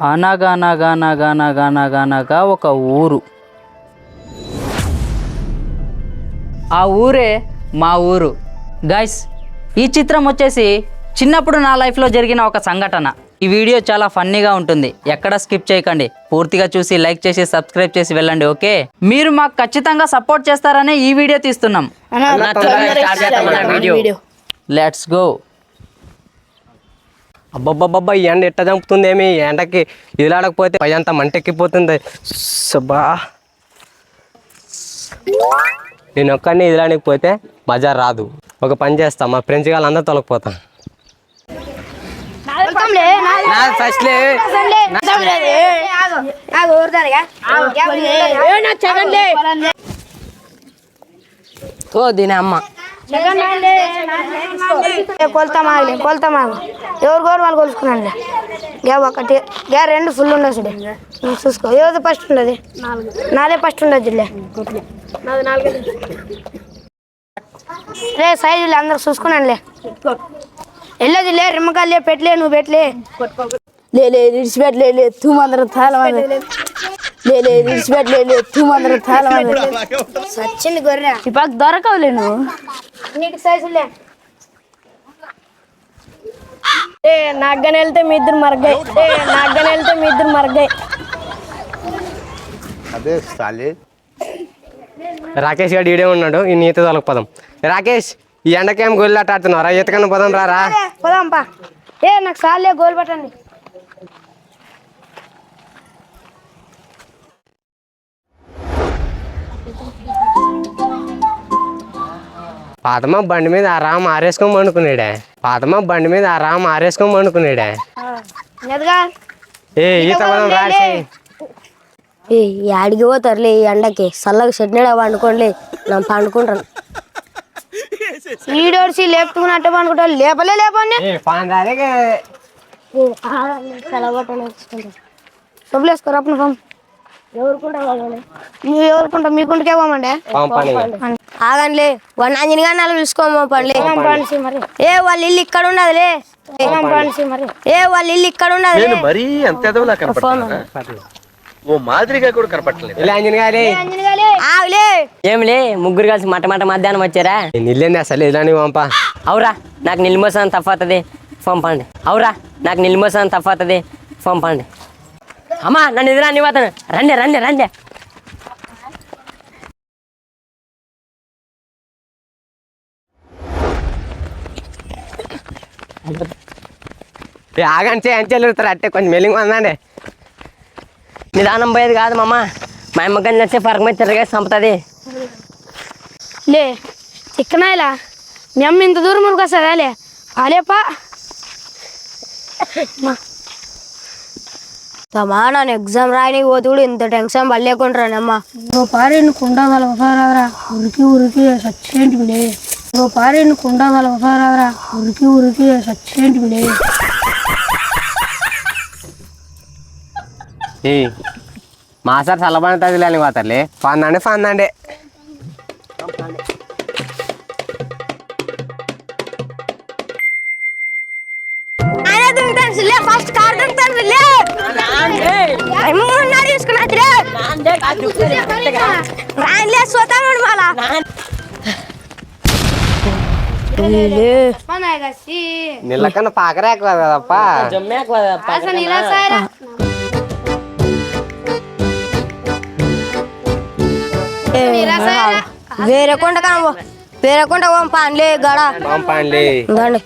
అనగనగనగనగనగనగా ఒక ఊరు. ఆ ఊరే మా ఊరు. గైస్ ఈ చిత్రం వచ్చేసి చిన్నప్పుడు నా లైఫ్లో జరిగిన ఒక సంఘటన. ఈ వీడియో చాలా ఫన్నీగా ఉంటుంది. ఎక్కడ స్కిప్ చేయకండి. పూర్తిగా చూసి లైక్ చేసి సబ్స్క్రైబ్ చేసి వెళ్ళండి ఓకే? మీరు మాకు ఖచ్చితంగా సపోర్ట్ చేస్తారనే ఈ వీడియో తీస్తున్నాం. లెట్స్ గో అబ్బబ్బబ్బబ్బా ఈ ఎండ ఎట్ట చంపుతుంది ఏమి ఈ ఎండకి ఇలాడకపోతే పై అంతా మంటెక్కిపోతుంది. సబ్బా. నేను ఒక్కడిని ఇదిలానికి పోతే బజార్ రాదు. ఒక పని చేస్తా మా ఫ్రెండ్స్ గారు అందరూ తొలగిపోతాం. ఫస్ట్లే ఓ దీని అమ్మ. కొలుతామాగలే కొలుతామాగ ఎవరు గోరు వాళ్ళు కొలుసుకున్నాను గ్యా ఒకటి గ్యా రెండు ఫుల్ ఉండదు నువ్వు చూసుకో. ఏదో ఫస్ట్ ఉండదు? నాదే ఫస్ట్ ఉండదు లే రే సైజులే అందరు చూసుకున్నానులే. వెళ్ళదు లే రిమ్మకాయలే పెట్టలే నువ్వు పెట్టలే. లే లే తూ లే తూమందరం తాళమంది లే లే విడిచిపెట్టలే తూమందరం తాళమంది సచ్చింది గొర్రె. ఈ పక్క దొరకవులే నువ్వు. నీకు సైజులే ఏ నాగ్గని వెళ్తే మీ ఇద్దరు మరగ్గాయి ఏ నాగ్గని వెళ్తే మీ ఇద్దరు అదే సాలే. రాకేష్ గారు ఈడే ఉన్నాడు ఈ నీత తొలగిపోదాం రాకేష్ ఈ ఎండకేం గొల్లాట ఆడుతున్నారా ఈతకన్నా పోదాం రారా? పోదాంపా ఏ నాకు సార్లే గోల్ పట్టండి. పాతమ్మ బండి మీద ఆ రామ్ ఆరేసుకొని పండుకున్నాడే పాతమ్మ బండి మీద ఆ రామ్ ఆరేసుకొని పండుకున్నాడే ఏ ఈత పోదాం రాసి. ఏ ఆడికి పోతారులే ఈ ఎండకి. చల్లగా చెట్నీడ పండుకోండి. నేను పండుకుంటాను ఈడోడిసి లేపుకున్నట్టు అనుకుంటా లేపలే లేపండి పంప్ నువ్వు ఎవరుకుంటా మీకుంటకే పోమండి? ఆగండిలే వన్ అంజని గారు నాలుగు పిలుచుకోమో పండ్లే. పంపాల్సి మరి? ఏ వాళ్ళ ఇల్లు ఇక్కడ ఉండదులే ఏ వాళ్ళ ఇల్లు ఇక్కడ ఉండదు నేను మరీ అంత ఎదవలా కనపడుతున్నా ఓ మాదిరిగా కూడా కనపడలేదు ఏమిలే ముగ్గురు కలిసి మట మట మధ్యాహ్నం వచ్చారా? నిల్లేంది అసలు? ఇలాని పంప అవురా నాకు నిల్మోసం తప్పవుతుంది పంపండి అవురా నాకు నిల్మోసం తప్పవుతుంది పంపండి అమ్మా నన్ను ఎదురా అన్ని పోతాను రండి రండి రండి. ఏ ఆగంటే అంచెలు ఎరుగుతారు అట్టే కొంచెం మెల్లింగ్ ఉందండి నిదానం పోయేది కాదు మామ. మా అమ్మకని నచ్చే పరక మీద తిరగా చంపుతుంది. లే చిక్కనాయలా మీ అమ్మ ఇంత దూరం మురికి వస్తుందా లే? అలేపా నన్ను ఎగ్జామ్ రాయనికి పోతే కూడా ఇంత టెన్షన్ పడలేకుంటానమ్మా ఓ పారి కుండ ఒకసారావరా ఉరికి ఉరికి సచ్చేంటి ఓ పారి కుండ ఒకసారావరా ఉరికి ఉరికి సచ్చేంటి లే ఏ మా సార్ చల్లబడుతుంది లేని పోతారులే పందండి పందండి ఫస్ట్ కార్ రానిలే మళ్ళా. పాకరే వేరే కొండ కాను వేరే కొండ పోం పాన్లే గడ. పంపండి దండి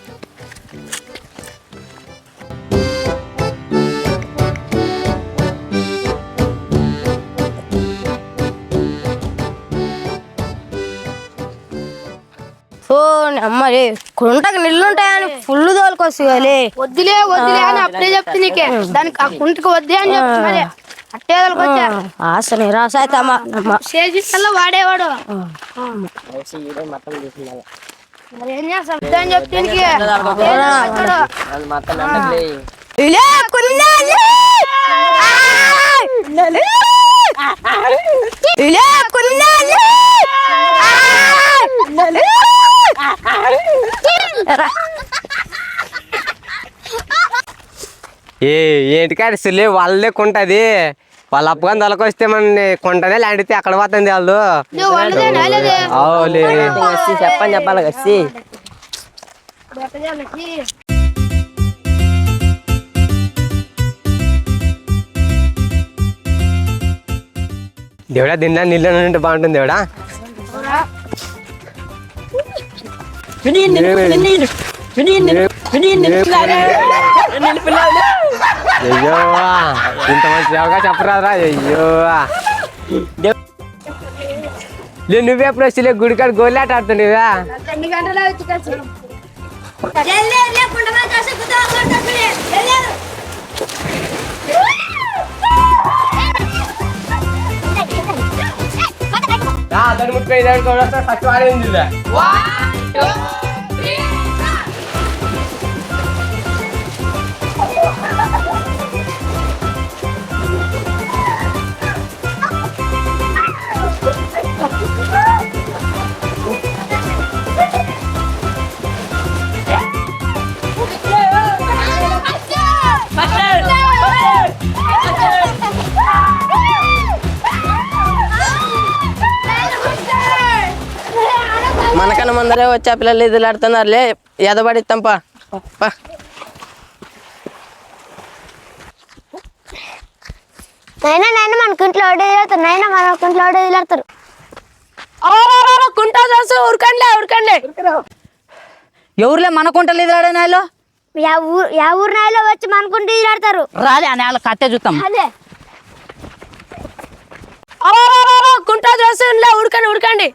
ఓ అమ్మలే కుంటకు నీళ్ళుంటాయని ఫుల్ తోలుకొస్తాయి వద్దులే వద్దులే అని అప్పుడే చెప్తే నీకే. దానికి ఆ కుంటికి వద్దే అని చెప్తున్నా ఆశ నిరాశ అయితే వాడేవాడు. మరి ఏం చేస్తాం వద్దు అని చెప్తే నీకే. ఏదో వచ్చాడు. ఇలే కున్నాలి ఇలే కున్నాలి ఏ ఏంటికాడ అసలు వాళ్ళే కొంటది వాళ్ళ అప్పగాని తొలకొస్తే మన కొంటనే లాంటితే అక్కడ పోతుంది వాళ్ళు చెప్పని చెప్పాలి వచ్చి దేవుడా దీనిలో నీళ్ళు ఉంటే బాగుంటుంది దేవుడా అయ్యో ఇంత మంచి సేవగా చెప్పరాదురా అయ్యో లే నువ్వే వచ్చి గుడికాడ గోళ్ళాట ఆడుతుండేవా దాని ముట్టుకొని దాని కూడా ఫస్ట్ వాడింది ముందరే వచ్చి ఆ పిల్లలు ఎదులాడుతున్నారులే ఎదబడిస్తాం పా పా. నైనా నైనా మన కుంట్లో వదిలేస్తారు నైనా మన కుంట్లో వదిలేస్తారు కుంటా దోశ ఉరకండి ఉరకండి. ఎవరులే మనకుంటలు ఎదురాడే నాయలో? యా ఊరు యా ఊరు నాయలో వచ్చి మన కుంటూ వదిలాడతారు రాలే ఆ నేల కట్టే చూస్తాం అదే. కుంటా దోశ ఉరకండి ఉరకండి.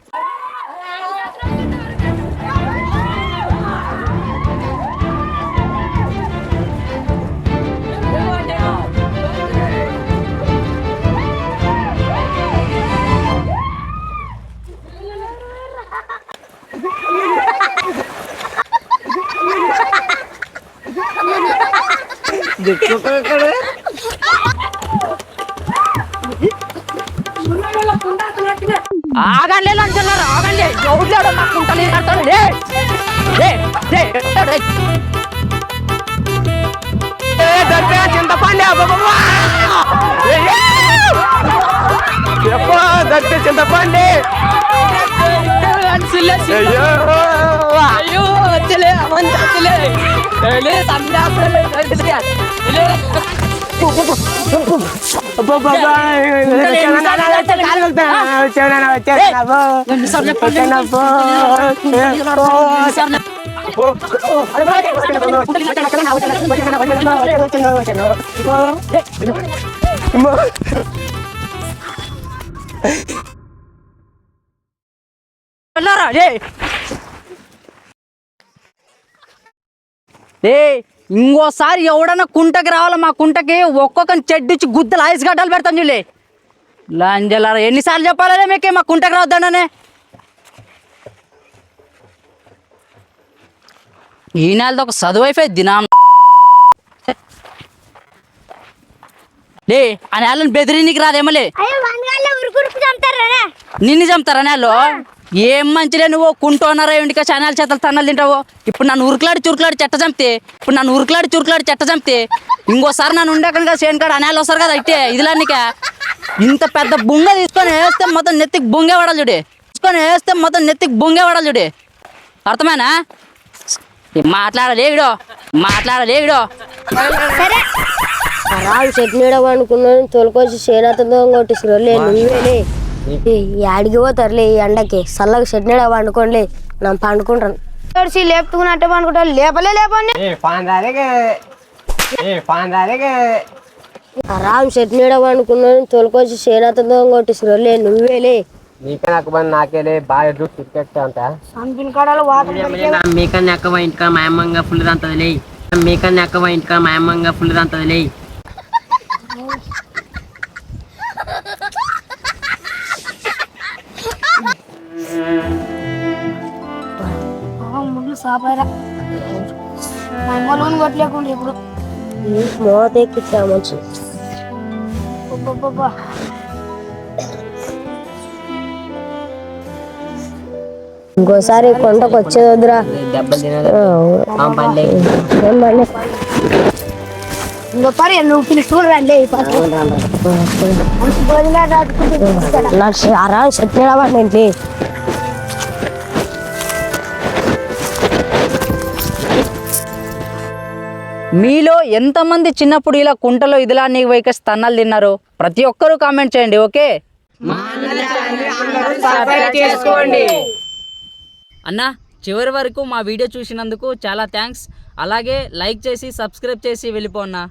ఆగండి అంటున్నారు ఆగండి ఎవరు మాకుంటలు ఎదురాడతారు లే లే, లే. చింతపండి దట్టి చింతపండి అయ్యో అయ్యో వచ్చలే అవంత వచ్చలే లే సందాపలే వెళ్ళారా ఏ ఇంకోసారి ఎవడన్నా కుంటకి రావాలా మా కుంటకి? ఒక్కొక్కని చెడ్డిచ్చి గుద్దలు ఐస్ గడ్డలు పెడతాను చూలే లాంజలారా ఎన్నిసార్లు చెప్పాలనే మీకే మా కుంటకి రావద్దాననే ఈ నెలది ఒక చదువు అయిపోయింది దినా లే ఆ నెలని బెదిరి నీకు రాదేమలే నిన్ను చంపుతారా నెలలో? ఏం మంచిలే నువ్వు? కుంటోన్నారా ఇంటికా చానాలు చేతలు తన్నలు తింటావు? ఇప్పుడు నన్ను ఉరుకులాడి చురుకులాడి చెట్ట చంపితే ఇప్పుడు నన్ను ఉరుకులాడి చురుకులాడి చెట్ట చంపితే ఇంకోసారి నన్ను ఉండకుండా చేను కాడ? అనేలు వస్తారు కదా ఇట్టే ఇదిలానిక? ఇంత పెద్ద బుంగ తీసుకొని వేస్తే మొత్తం నెత్తికి బొంగే పడాలి చూడే. తీసుకొని వేస్తే మొత్తం నెత్తికి బొంగే పడాలి చూడే. అర్థమేనా మాట్లాడలేవిడో మాట్లాడలేవిడో. రావు చట్నీడ వండుకున్నాను తోలుకొచ్చి సేనాతో కొట్టిస్తారు లే నువ్వేలే యాడికి పోతారులే ఈ ఎండకి. చల్లగా చట్నీడ వండుకోండి నేను పండుకుంటాను. తడిసి లేపుకున్నట్టే పండుకుంటాను లేపలే లేపండి. రామ్ చట్నీడ వండుకున్నాను తోలుకొచ్చి సేనాతో కొట్టిస్తారు లే నువ్వేలే నాకు పని నాకేలే బాగా ఎదురు క్రికెట్ అంతా సంపిన కాడాలు వాటర్ మీకన్నా ఎక్కవ ఇంటికా మాయమ్మంగా ఫుల్ లే. మీకన్నా ఎక్కవ ఇంటికా మాయమ్మంగా ఫుల్ దంతది సాపారా. మా అమ్మలోని కొట్టలేకుండా ఇప్పుడు మోత ఎక్కిచ్చా మంచి అబ్బబ్బబ్బా. ఇంకోసారి కొండకు వచ్చేది వద్దురా దెబ్బలు తినాలి ఆ, పండే ఏం పర్లే. ఇంకో పరి నువ్వు పిలుచుకుని రండి నా అరా షర్ట్ నిలబడి మీలో ఎంతమంది చిన్నప్పుడు ఇలా కుంటలో ఇదిలా నీకు వైక స్తన్నాలు తిన్నారు ప్రతి ఒక్కరూ కామెంట్ చేయండి ఓకే? అన్న చివరి వరకు మా వీడియో చూసినందుకు చాలా థ్యాంక్స్. అలాగే లైక్ చేసి సబ్స్క్రైబ్ చేసి వెళ్ళిపోన్నా